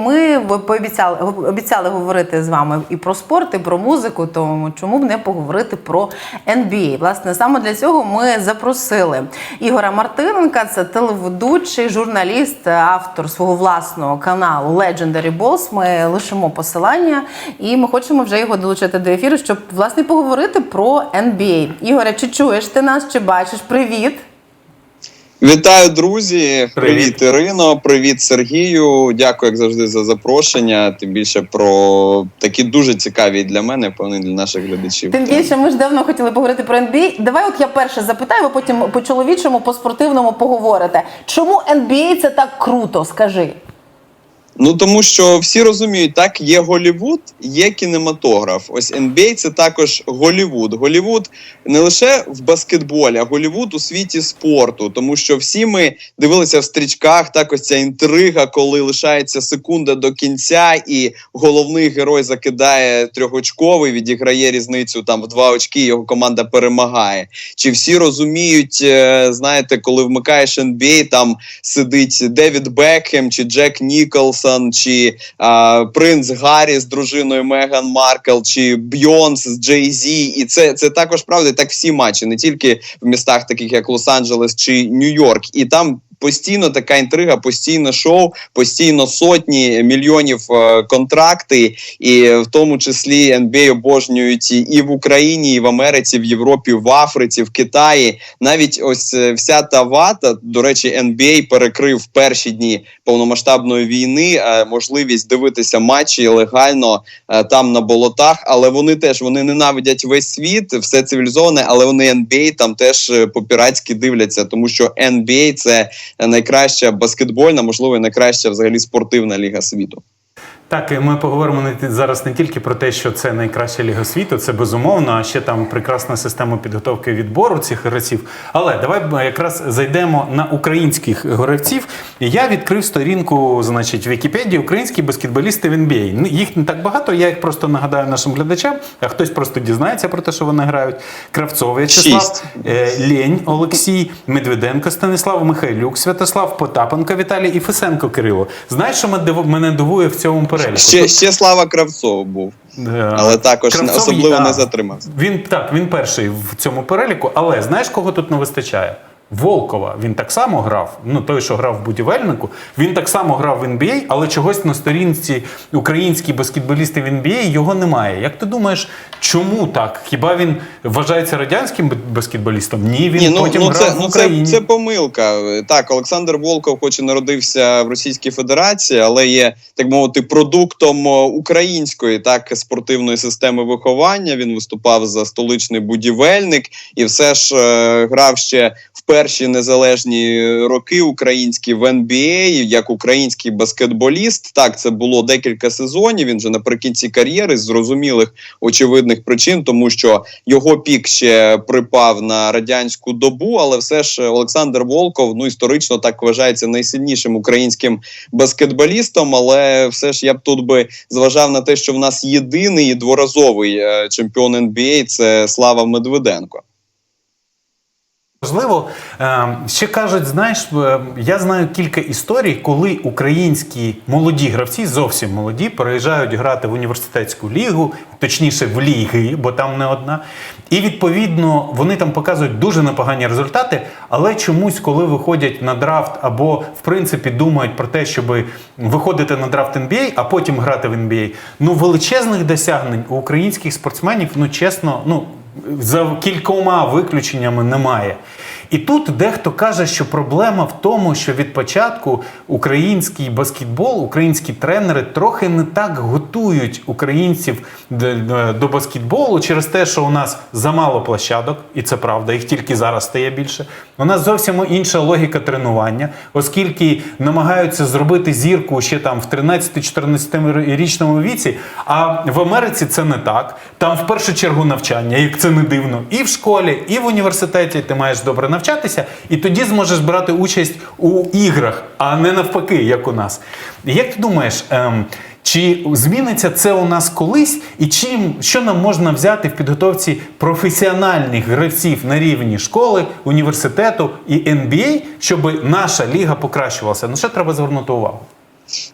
Ми пообіцяли обіцяли говорити з вами і про спорт, і про музику. Тому чому б не поговорити про NBA? Власне, саме для цього ми запросили Ігора Мартиненка. Це телеведучий, журналіст, автор свого власного каналу Legendary Balls. Ми лишимо посилання, і ми хочемо вже його долучити до ефіру, щоб власне поговорити про NBA. Ігоре, чи чуєш ти нас, чи бачиш? Привіт! Вітаю, друзі! Привіт. Привіт, Ірино! Привіт, Сергію! Дякую, як завжди, за запрошення. Тим більше про такі дуже цікаві для мене, певно, для наших глядачів. Тим більше ми ж давно хотіли поговорити про NBA. Давай, от я перше запитаю, ви потім по чоловічому, по спортивному поговорите. Чому NBA це так круто? Скажи. Ну тому що всі розуміють, так є Голівуд, є кінематограф. Ось NBA – це також Голівуд. Голівуд не лише в баскетболі, а Голівуд у світі спорту. Тому що всі ми дивилися в стрічках. Так ось ця інтрига, коли лишається секунда до кінця, і головний герой закидає трьохочковий, відіграє різницю там в два очки. Його команда перемагає. Чи всі розуміють, е, знаєте, коли вмикаєш NBA, там сидить Девід Бекхем, чи Джек Ніколсон, чи а, принц Гаррі з дружиною Меган Маркл, чи Бйонс з Джей Зі. І це, це також правда. Так всі матчі, не тільки в містах, таких як Лос-Анджелес чи Нью-Йорк. І там. Постійно така інтрига, постійно шоу, постійно сотні мільйонів е, контракти, і в тому числі NBA обожнюють і- в Україні, і в Америці, в Європі, в Африці, в Китаї. Навіть ось е, вся та вата, до речі, NBA перекрив перші дні повномасштабної війни е, можливість дивитися матчі легально там на болотах. Але вони теж вони ненавидять весь світ, все цивілізоване, але вони NBA там теж е, по-піратськи дивляться, тому що NBA – це найкраща баскетбольна, можливо, найкраща взагалі спортивна ліга світу. Так, ми поговоримо зараз не тільки про те, що це найкраща ліга світу, це безумовно, а ще там прекрасна система підготовки відбору цих гравців. Але давай якраз зайдемо на українських гравців. Я відкрив сторінку, значить, в Вікіпедії українські баскетболісти в NBA. Ну, Їх не так багато, я їх просто нагадаю нашим глядачам, а хтось просто дізнається про те, що вони грають. Кравцов В'ячеслав, е, Лєнь Олексій, Медведенко Станислав, Михайлюк Святослав, Потапенко Віталій і Фесенко Кирило. Знаєш, що мене дивує в цьому переліку? Ще, ще слава Кравцов був, да. але також Кравцов, особливо да. не затримався. Він так, він перший в цьому переліку, але знаєш, кого тут не вистачає? Волкова. Він так само грав. Ну той, що грав в будівельнику, він так само грав в NBA, але чогось на сторінці українські баскетболісти в NBA його немає. Як ти думаєш, чому так? Хіба він вважається радянським баскетболістом? Ні, він Ні, ну, потім ну, грав це, в ну Україні. це, це помилка. Так, Олександр Волков, хоч і народився в Російській Федерації, але є так мовити продуктом української так спортивної системи виховання. Він виступав за столичний будівельник і все ж е, грав ще в перші незалежні роки українські в NBA, як український баскетболіст. Так, це було декілька сезонів. Він вже наприкінці кар'єри з зрозумілих очевидних причин, тому що його пік ще припав на радянську добу, але все ж Олександр Волков ну історично так вважається найсильнішим українським баскетболістом. Але все ж я б тут би зважав на те, що в нас єдиний дворазовий е, чемпіон NBA – це Слава Медведенко. Можливо, е, ще кажуть, знаєш, е, я знаю кілька історій, коли українські молоді гравці, зовсім молоді, переїжджають грати в університетську лігу, точніше в ліги, бо там не одна. І відповідно вони там показують дуже непогані результати, але чомусь, коли виходять на драфт або в принципі думають про те, щоб виходити на драфт NBA, а потім грати в NBA, ну величезних досягнень у українських спортсменів, ну чесно, ну за кількома виключеннями немає. І тут дехто каже, що проблема в тому, що від початку український баскетбол, українські тренери трохи не так готують українців до баскетболу через те, що у нас замало площадок, і це правда, їх тільки зараз стає більше. У нас зовсім інша логіка тренування, оскільки намагаються зробити зірку ще там в 13-14 річному віці. А в Америці це не так. Там в першу чергу навчання, як це не дивно, і в школі, і в університеті ти маєш добре навчатися, і тоді зможеш брати участь у іграх, а не навпаки, як у нас. Як ти думаєш? Ем, чи зміниться це у нас колись, і чим що нам можна взяти в підготовці професіональних гравців на рівні школи, університету і NBA, щоб наша ліга покращувалася? Ну що треба звернути увагу?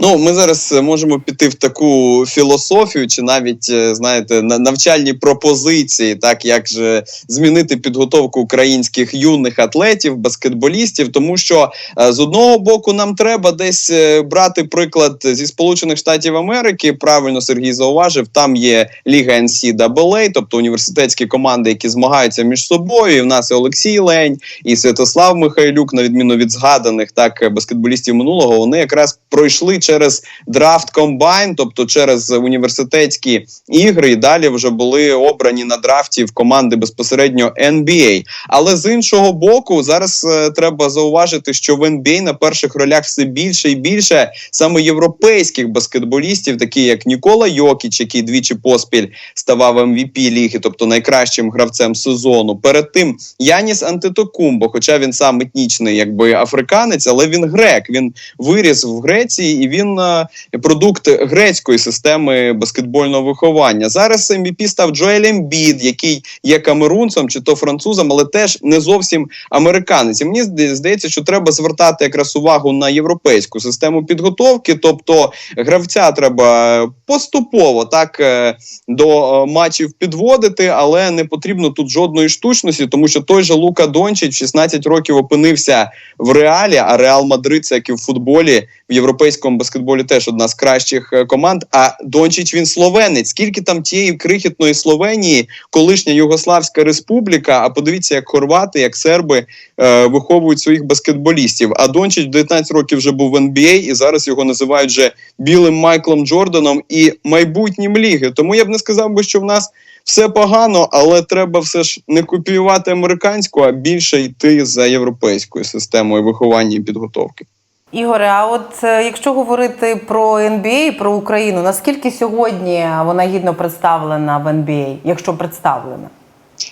Ну, ми зараз е, можемо піти в таку філософію, чи навіть е, знаєте, на- навчальні пропозиції, так як же змінити підготовку українських юних атлетів, баскетболістів, тому що е, з одного боку нам треба десь брати приклад зі Сполучених Штатів Америки. Правильно Сергій зауважив, там є Ліга NCAA, тобто університетські команди, які змагаються між собою. І в нас і Олексій Лень, і Святослав Михайлюк, на відміну від згаданих так баскетболістів минулого, вони якраз пройшли через драфт комбайн, тобто через університетські ігри, і далі вже були обрані на драфті в команди безпосередньо NBA. Але з іншого боку, зараз е, треба зауважити, що в NBA на перших ролях все більше і більше саме європейських баскетболістів, такі як Нікола Йокіч, який двічі поспіль ставав MVP ліги, тобто найкращим гравцем сезону. Перед тим Яніс Антетокумбо, хоча він сам етнічний, якби африканець, але він грек. Він виріс в Греції і він е, продукт грецької системи баскетбольного виховання. Зараз MVP став Джоель Ембід, який є камерунцем чи то французом, але теж не зовсім американець. І мені здається, що треба звертати якраз увагу на європейську систему підготовки, тобто гравця треба поступово так е, до е, матчів підводити, але не потрібно тут жодної штучності, тому що той же Лука Дончич в 16 років опинився в реалі. А Реал Мадрид, це як і в футболі, в європейському баскетболі теж одна з кращих е, команд. А Дончич він словенець. Скільки там тієї крихітної Словенії, колишня Югославська республіка? А подивіться, як хорвати, як серби е, виховують своїх баскетболістів. А Дончич в 19 років вже був в NBA, і зараз його називають вже білим Майклом Джорданом і майбутнім ліги. Тому я б не сказав би, що в нас все погано, але треба все ж не копіювати американську, а більше йти за європейською системою виховання і підготовки. Ігоре, а от е, якщо говорити про NBA, про Україну, наскільки сьогодні вона гідно представлена в NBA, якщо представлена?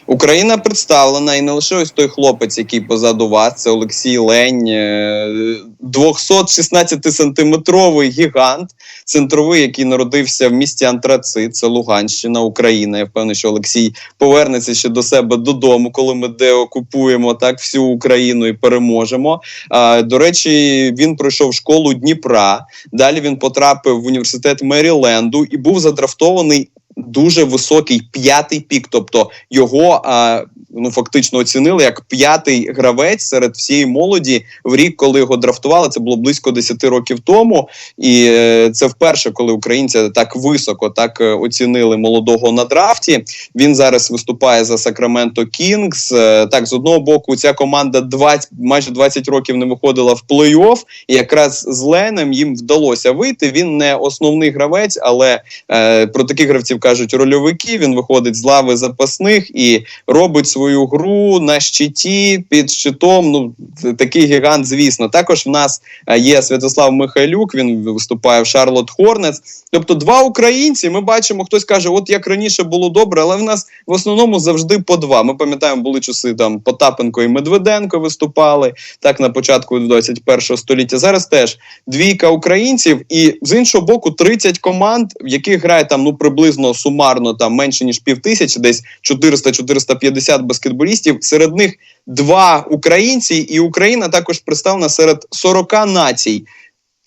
Україна представлена, і не лише ось той хлопець, який позаду вас, це Олексій Лень, е, 216-сантиметровий гігант, центровий, який народився в місті Антрацит, це Луганщина, Україна. Я впевнений, що Олексій повернеться ще до себе додому, коли ми деокупуємо так всю Україну і переможемо. А, до речі, він пройшов школу Дніпра. Далі він потрапив в університет Меріленду і був задрафтований дуже високий п'ятий пік. Тобто його а, ну фактично оцінили як п'ятий гравець серед всієї молоді в рік, коли його драфтували. Це було близько 10 років тому. І е, це вперше, коли українці так високо так е, оцінили молодого на драфті. Він зараз виступає за Сакраменто Кінгс. Е, Так, з одного боку, ця команда 20, майже 20 років не виходила в плей-офф, і якраз з Ленем їм вдалося вийти. Він не основний гравець, але е, про таких гравців кажуть рольовики. Він виходить з лави запасних і робить свою гру на щиті під щитом. Ну такий гігант, звісно. Також в нас е, є Святослав Михайлюк. Він виступає в Шарлот Хорнец. Тобто, два українці. Ми бачимо, хтось каже, от як раніше було добре, але в нас в основному завжди по два. Ми пам'ятаємо, були часи там Потапенко і Медведенко виступали так на початку 21 століття. Зараз теж двійка українців, і з іншого боку, 30 команд, в яких грає там ну приблизно сумарно там менше ніж пів тисячі, десь 400-450 баскетболістів. Серед них два українці, і Україна також представлена серед 40 націй.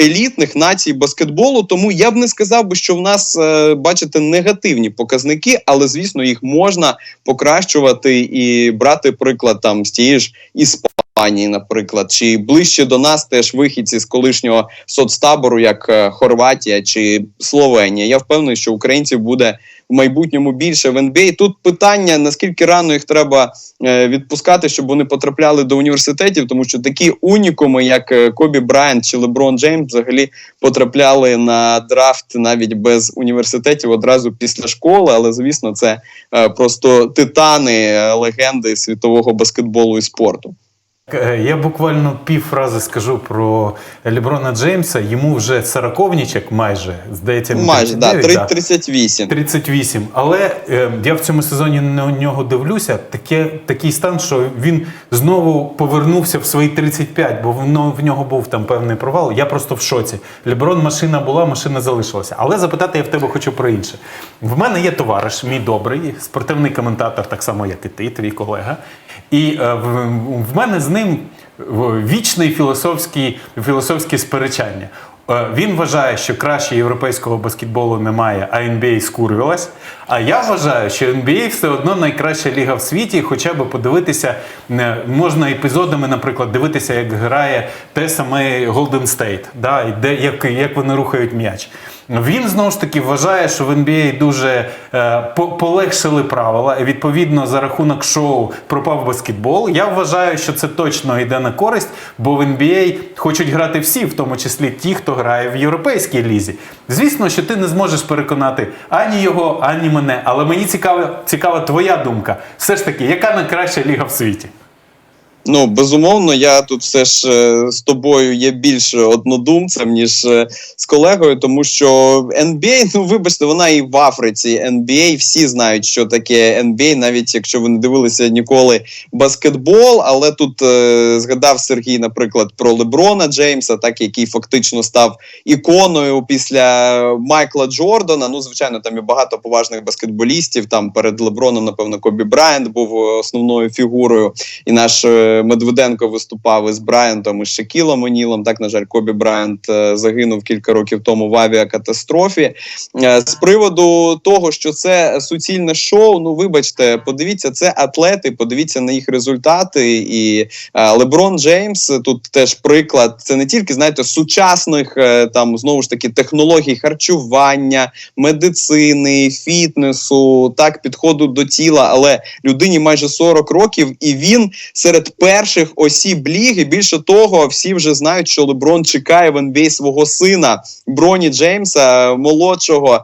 Елітних націй баскетболу, тому я б не сказав би, що в нас е, бачите негативні показники, але звісно їх можна покращувати і брати приклад там з тієї ж Іспанії, наприклад, чи ближче до нас теж вихідці з колишнього соцтабору, як е, Хорватія чи Словенія. Я впевнений, що українців буде в майбутньому більше в НБА. Тут питання наскільки рано їх треба е, відпускати, щоб вони потрапляли до університетів, тому що такі унікуми, як е, Кобі Брайант чи Леброн Джеймс, взагалі потрапляли на драфт навіть без університетів одразу після школи. Але звісно, це просто титани легенди світового баскетболу і спорту. Е, Я буквально пів фрази скажу про Ліброна Джеймса. Йому вже сороковнічок майже, здається, Майже да, 38. 38. Але е, я в цьому сезоні на нього дивлюся. Таке, такий стан, що він знову повернувся в свої 35, бо в, но- в нього був там певний провал. Я просто в шоці. Ліброн машина була, машина залишилася. Але запитати я в тебе хочу про інше. В мене є товариш, мій добрий, спортивний коментатор, так само, як і ти, твій колега. І е, в, в мене з ним вічне філософське, філософське сперечання. Е, Він вважає, що краще європейського баскетболу немає, а NBA скурвилась. А я вважаю, що NBA все одно найкраща ліга в світі, хоча б подивитися, е, можна епізодами, наприклад, дивитися, як грає те саме Golden State, да, де, як, як вони рухають м'яч. Він знову ж таки вважає, що в NBA дуже е, полегшили правила, і відповідно за рахунок шоу пропав баскетбол. Я вважаю, що це точно йде на користь, бо в NBA хочуть грати всі, в тому числі ті, хто грає в європейській лізі. Звісно, що ти не зможеш переконати ані його, ані мене. Але мені цікава, цікава твоя думка. Все ж таки, яка найкраща ліга в світі? Ну, безумовно, я тут все ж е, з тобою є більш однодумцем, ніж е, з колегою, тому що NBA, ну вибачте, вона і в Африці. NBA, всі знають, що таке NBA, навіть якщо ви не дивилися ніколи баскетбол. Але тут е, згадав Сергій, наприклад, про Леброна Джеймса, так який фактично став іконою після Майкла Джордана. Ну, звичайно, там і багато поважних баскетболістів. Там перед Леброном, напевно, Кобі Брайант був е, основною фігурою, і наш Медведенко виступав із Брайантом і Шакілом Онілом. Так, на жаль, Кобі Брайант е, загинув кілька років тому в авіакатастрофі. Е, З приводу того, що це суцільне шоу, ну вибачте, подивіться, це атлети, подивіться на їх результати. І е, Леброн Джеймс тут теж приклад. Це не тільки знаєте сучасних там знову ж таки технологій харчування, медицини, фітнесу, так підходу до тіла, але людині майже 40 років, і він серед перших осіб ліги. Більше того, всі вже знають, що Леброн чекає в NBA свого сина Броні Джеймса, молодшого,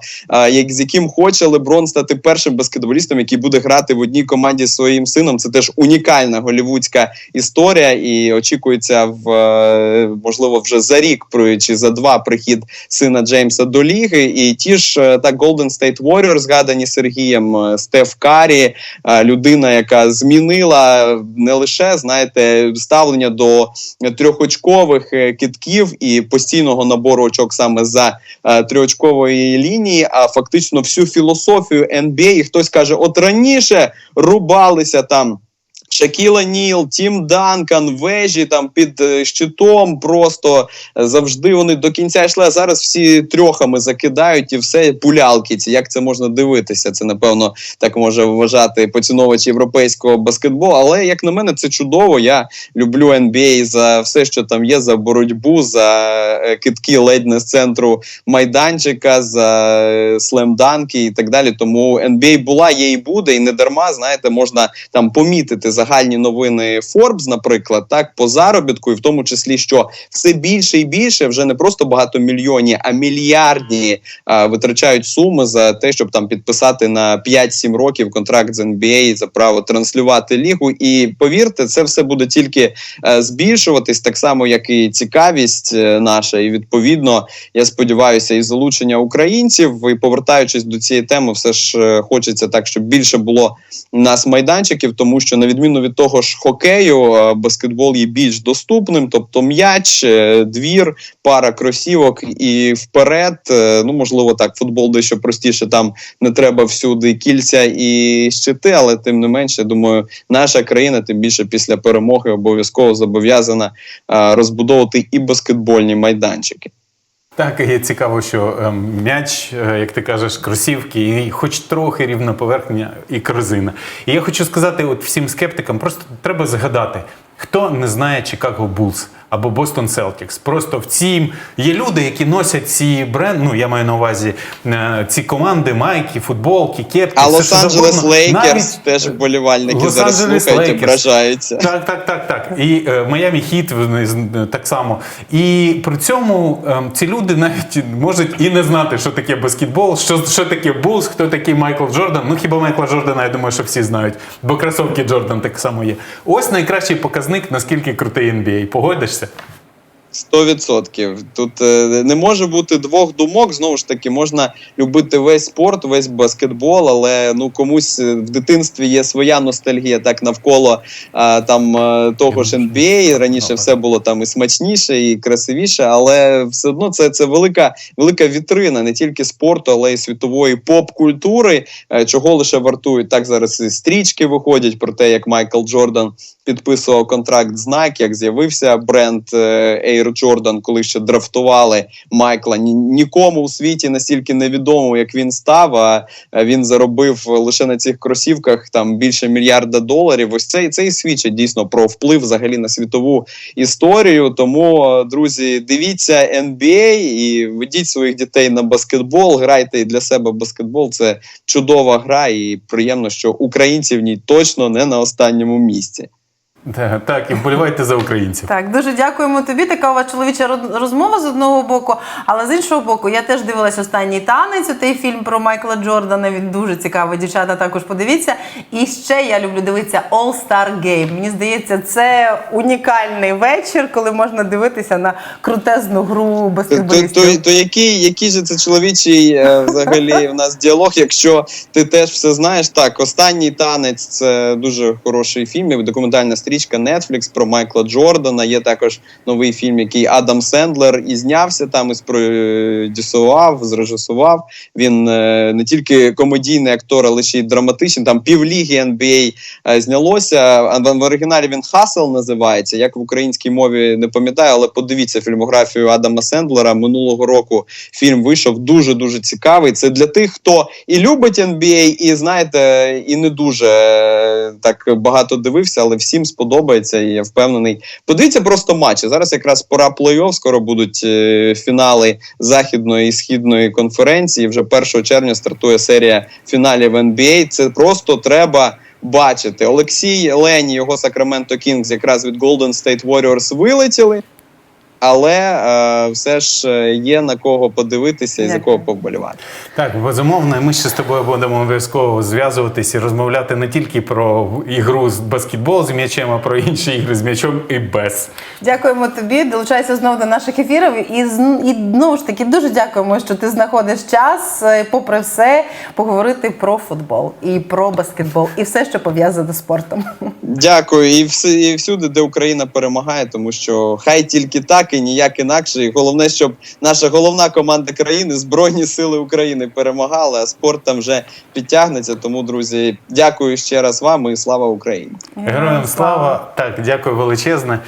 як з яким хоче Леброн стати першим баскетболістом, який буде грати в одній команді зі своїм сином. Це теж унікальна голівудська історія, і очікується в е, можливо вже за рік чи за два прихід сина Джеймса до ліги. І ті ж е, так Golden State Warriors, згадані Сергієм, е, Стеф Карі, е, людина, яка змінила не лише знаєте ставлення до трьохочкових е, китків і постійного набору очок саме за трьохочкової лінії, а фактично всю філософію NBA. І хтось каже, от раніше рубалися там. Шакіла Ніл, Тім Данкан, вежі там під е, щитом, просто е, завжди вони до кінця йшли. А зараз всі трьохами закидають і все пулялки. Ці як це можна дивитися? Це напевно так може вважати поціновувач європейського баскетболу. Але як на мене, це чудово. Я люблю NBA за все, що там є, за боротьбу, за е, китки ледь не з центру майданчика, за слемданки і так далі. Тому NBA була, є і буде, і не дарма, знаєте, можна там помітити загальні новини Forbes, наприклад, так по заробітку, і в тому числі, що все більше і більше вже не просто багатомільйонні, а мільярдні а, витрачають суми за те, щоб там підписати на 5-7 років контракт з NBA за право транслювати лігу. І повірте, це все буде тільки е, збільшуватись, так само як і цікавість е, наша. І відповідно, я сподіваюся, і залучення українців. І повертаючись до цієї теми, все ж е, хочеться так, щоб більше було у нас майданчиків, тому що на відміну від того ж хокею, баскетбол є більш доступним, тобто м'яч, е, двір, пара кросівок і вперед. Е, Ну можливо, так, футбол дещо простіше. Там не треба всюди кільця і щити, але тим не менше, думаю, наша країна, тим більше після перемоги, обов'язково зобов'язана розбудовувати і баскетбольні майданчики. Так, і цікаво, що ем, м'яч, е, як ти кажеш, кросівки, і хоч трохи рівна поверхня і корзина. І я хочу сказати, от всім скептикам, просто треба згадати, хто не знає Чикаго Bulls або Boston Celtics. Просто в цім є люди, які носять ці бренд, ну я маю на увазі е, ці команди, майки, футболки, кепки. А Лос-Анджелес. Лейкерс Навіть- теж вболівальники зараз Лос-Анджелес слухають вражаються. Так, так, так, так. І Майами Хіт е, так само. І при цьому е, ці люди навіть можуть і не знати, що таке баскетбол, що, що таке Булс, хто такий Майкл Джордан. Ну хіба Майкла Джордана, я думаю, що всі знають, бо кросовки Джордан так само є. Ось найкращий показник, наскільки крутий NBA. Погодишся? Сто відсотків. Тут е, не може бути двох думок. Знову ж таки, можна любити весь спорт, весь баскетбол, але ну комусь е, в дитинстві є своя ностальгія так навколо а, там е, того ж NBA. Раніше все було там і смачніше, і красивіше, але все одно це, це велика, велика вітрина не тільки спорту, але й світової поп-культури, е, чого лише вартують так зараз і стрічки виходять про те, як Майкл Джордан підписував контракт з Nike, як з'явився бренд е, Air Jordan, коли ще драфтували Майкла. Ні- Нікому у світі настільки невідомо, як він став. А він заробив лише на цих кросівках там більше мільярда доларів. Ось це, це і свідчить дійсно про вплив взагалі на світову історію. Тому, е, друзі, дивіться NBA і ведіть своїх дітей на баскетбол. Грайте і для себе баскетбол. Це чудова гра, і приємно, що українці в ній точно не на останньому місці. Так, так, і вболівайте за українців. Так, дуже дякуємо тобі. Така у вас чоловіча роз- розмова з одного боку, але з іншого боку, я теж дивилась останній танець. Той фільм про Майкла Джордана. Він дуже цікавий. Дівчата також подивіться. І ще я люблю дивитися All Star Game. Мені здається, це унікальний вечір, коли можна дивитися на крутезну гру То, то, то, то який, який же це чоловічий е, взагалі в нас діалог? Якщо ти теж все знаєш, так останній танець це дуже хороший фільм. і Документальна стрічка Netflix про Майкла Джордана. Є також новий фільм, який Адам Сендлер і знявся там і спродюсував, зрежисував. Він е, не тільки комедійний актор, але ще й драматичний. Там півліги NBA е, знялося. В оригіналі він Хасел називається. Як в українській мові не пам'ятаю, але подивіться фільмографію Адама Сендлера. Минулого року фільм вийшов дуже дуже цікавий. Це для тих, хто і любить NBA, і знаєте, і не дуже е, так багато дивився, але всім сподобається. І я впевнений. Подивіться просто матчі. Зараз якраз пора плей-офф, скоро будуть е, фінали західної і східної конференції. Вже 1 червня стартує серія фіналів NBA. Це просто треба. Бачити Олексій Лені, його Сакраменто Кінгс якраз від Golden State Warriors вилетіли, але е, все ж е, є на кого подивитися і за кого повболівати. Так, безумовно, і ми ще з тобою будемо обов'язково зв'язуватися і розмовляти не тільки про ігру з баскетбол з м'ячем, а про інші ігри з м'ячом і без. Дякуємо тобі. Долучайся знову до наших ефірів. І, і знову ж таки дуже дякуємо, що ти знаходиш час, е, попри все, поговорити про футбол і про баскетбол, і все, що пов'язане з спортом. Дякую, і, вс- і всюди, де Україна перемагає, тому що хай тільки так і ніяк інакше. І головне, щоб наша головна команда країни Збройні Сили України перемагали, а спорт там вже підтягнеться. Тому, друзі, дякую ще раз вам і слава Україні. Героям слава! Так, дякую величезне.